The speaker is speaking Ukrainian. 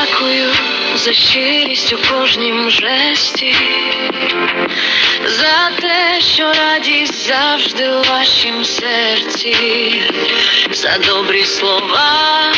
Дякую, за щирість у кожнім жесті, за те, що радість завжди у вашім серці, за добрі слова,